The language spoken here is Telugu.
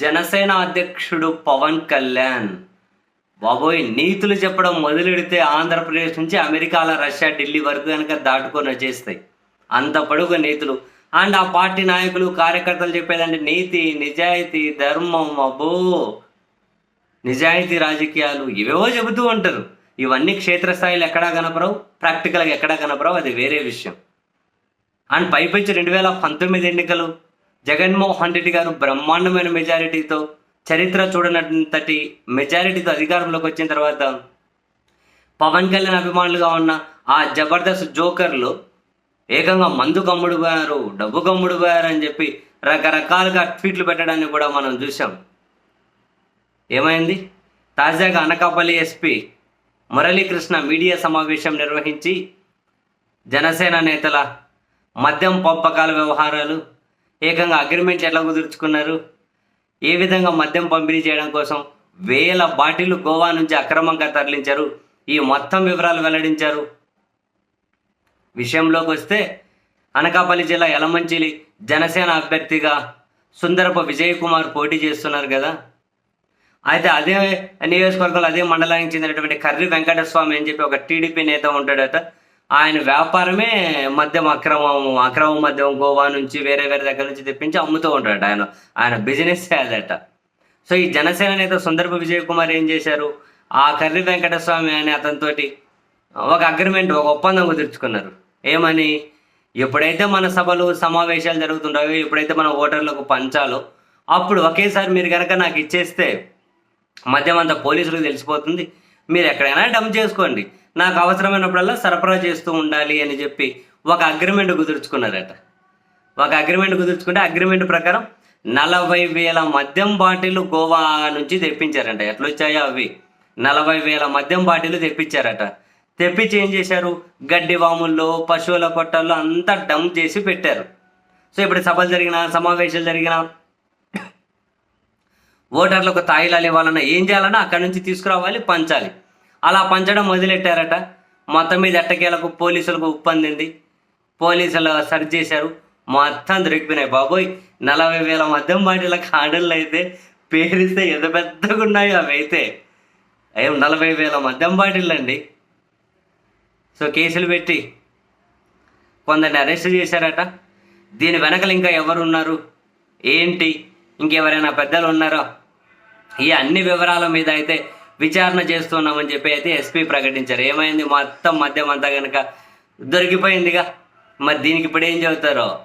జనసేన అధ్యక్షుడు పవన్ కళ్యాణ్. బాబోయ్ నీతులు చెప్పడం మొదలెడితే ఆంధ్రప్రదేశ్ నుంచి అమెరికాల రష్యా ఢిల్లీ వరకు కనుక దాటుకొని వచ్చేస్తాయి. అంత పొడుగు నీతులు. అండ్ ఆ పార్టీ నాయకులు కార్యకర్తలు చెప్పేదంటే నీతి నిజాయితీ ధర్మం అబ్బో. నిజాయితీ రాజకీయాలు ఇవేవో చెబుతూ ఉంటారు. ఇవన్నీ క్షేత్రస్థాయిలో ఎక్కడా కనపరవు ప్రాక్టికల్గా ఎక్కడా కనపరవు అది వేరే విషయం. అండ్ పైపెచ్చి రెండు వేల పంతొమ్మిది ఎన్నికలు. జగన్మోహన్ రెడ్డి గారు బ్రహ్మాండమైన మెజారిటీతో చరిత్ర చూడనంతటి మెజారిటీతో అధికారంలోకి వచ్చిన తర్వాత పవన్ కళ్యాణ్ అభిమానులుగా ఉన్న ఆ జబర్దస్త్ జోకర్లు ఏకంగా మందు కమ్ముడు పోయారు డబ్బు కమ్ముడు పోయారు అని చెప్పి రకరకాలుగా ట్వీట్లు పెట్టడాన్ని కూడా మనం చూసాం ఏమైంది? తాజాగా అనకాపల్లి ఎస్పీ మురళీకృష్ణ మీడియా సమావేశం నిర్వహించి జనసేన నేతల మద్యం పంపకాల వ్యవహారాలు ఏకంగా అగ్రిమెంట్ ఎట్లా కుదుర్చుకున్నారు? ఏ విధంగా మద్యం పంపిణీ చేయడం కోసం వేల బాటిల్ గోవా నుంచి అక్రమంగా తరలించారు? ఈ మొత్తం వివరాలు వెల్లడించారు. విషయంలోకి వస్తే అనకాపల్లి జిల్లా యలమంచిలి జనసేన అభ్యర్థిగా సుందరప విజయ్ కుమార్ పోటీ చేస్తున్నారు కదా. అయితే అదే నియోజకవర్గంలో అదే మండలానికి చెందినటువంటి కర్రి వెంకటస్వామి అని చెప్పి ఒక టీడీపీ నేత ఉంటాడట. ఆయన వ్యాపారమే మద్యం అక్రమం అక్రమ మద్యం గోవా నుంచి వేరే వేరే దగ్గర నుంచి తెప్పించి అమ్ముతూ ఉంటాడు ఆయన. ఆయన బిజినెస్ అదట. సో ఈ జనసేన నేత సుందర్భ విజయ్ కుమార్ ఏం చేశారు? ఆ కర్రి వెంకటస్వామి అనే అతనితోటి ఒక అగ్రిమెంట్ ఒక ఒప్పందం కుదుర్చుకున్నారు. ఏమని? ఎప్పుడైతే మన సభలు సమావేశాలు జరుగుతుంటాయో ఎప్పుడైతే మన ఓటర్లకు పంచాలో అప్పుడు ఒకేసారి మీరు కనుక నాకు ఇచ్చేస్తే మద్యం అంతా పోలీసులకు తెలిసిపోతుంది. మీరు ఎక్కడైనా డంప్ చేసుకోండి. నాకు అవసరమైనప్పుడల్లా సరఫరా చేస్తూ ఉండాలి అని చెప్పి ఒక అగ్రిమెంట్ కుదుర్చుకున్నారట. ఒక అగ్రిమెంట్ కుదుర్చుకుంటే అగ్రిమెంట్ ప్రకారం నలభై వేల మద్యం బాటిల్ గోవా నుంచి తెప్పించారంట. ఎట్లా వచ్చాయో అవి. నలభై వేల మద్యం బాటిల్ తెప్పించారట. తెప్పించి ఏం చేశారు. గడ్డి వాముల్లో పశువుల కొట్టల్లో అంతా డంప్ చేసి పెట్టారు. సో ఇప్పుడు సభలు జరిగినా సమావేశాలు జరిగినా ఓటర్లకు తాయిలాలు ఇవ్వాలన్నా ఏం చేయాలన్నా అక్కడి నుంచి తీసుకురావాలి పంచాలి. అలా పంచడం మొదలెట్టారట. మొత్తం మీద ఎట్టకేలకు పోలీసులకు ఉప్పందింది. పోలీసులు సర్చ్ చేశారు. మొత్తం దొరికిపోయినాయి. బాబోయ్ నలభై వేల మద్యం బాటిల కాడళ్ళు అయితే పేరిస్తే ఎంత పెద్దగా ఉన్నాయో అవి అయితే. ఏం నలభై వేల మద్యం బాటిల్ అండి. సో కేసులు పెట్టి కొందరిని అరెస్ట్ చేశారట. దీని వెనకలు ఇంకా ఎవరు ఉన్నారు ఏంటి? ఇంకెవరైనా పెద్దలు ఉన్నారో? ఈ అన్ని వివరాల మీద అయితే విచారణ చేస్తున్నామని చెప్పి అయితే ఎస్పీ ప్రకటించారు. ఏమైంది? మొత్తం మద్యం అంతా కనుక దొరికిపోయిందిగా. మరి దీనికి ఇప్పుడు ఏం చెబుతారో?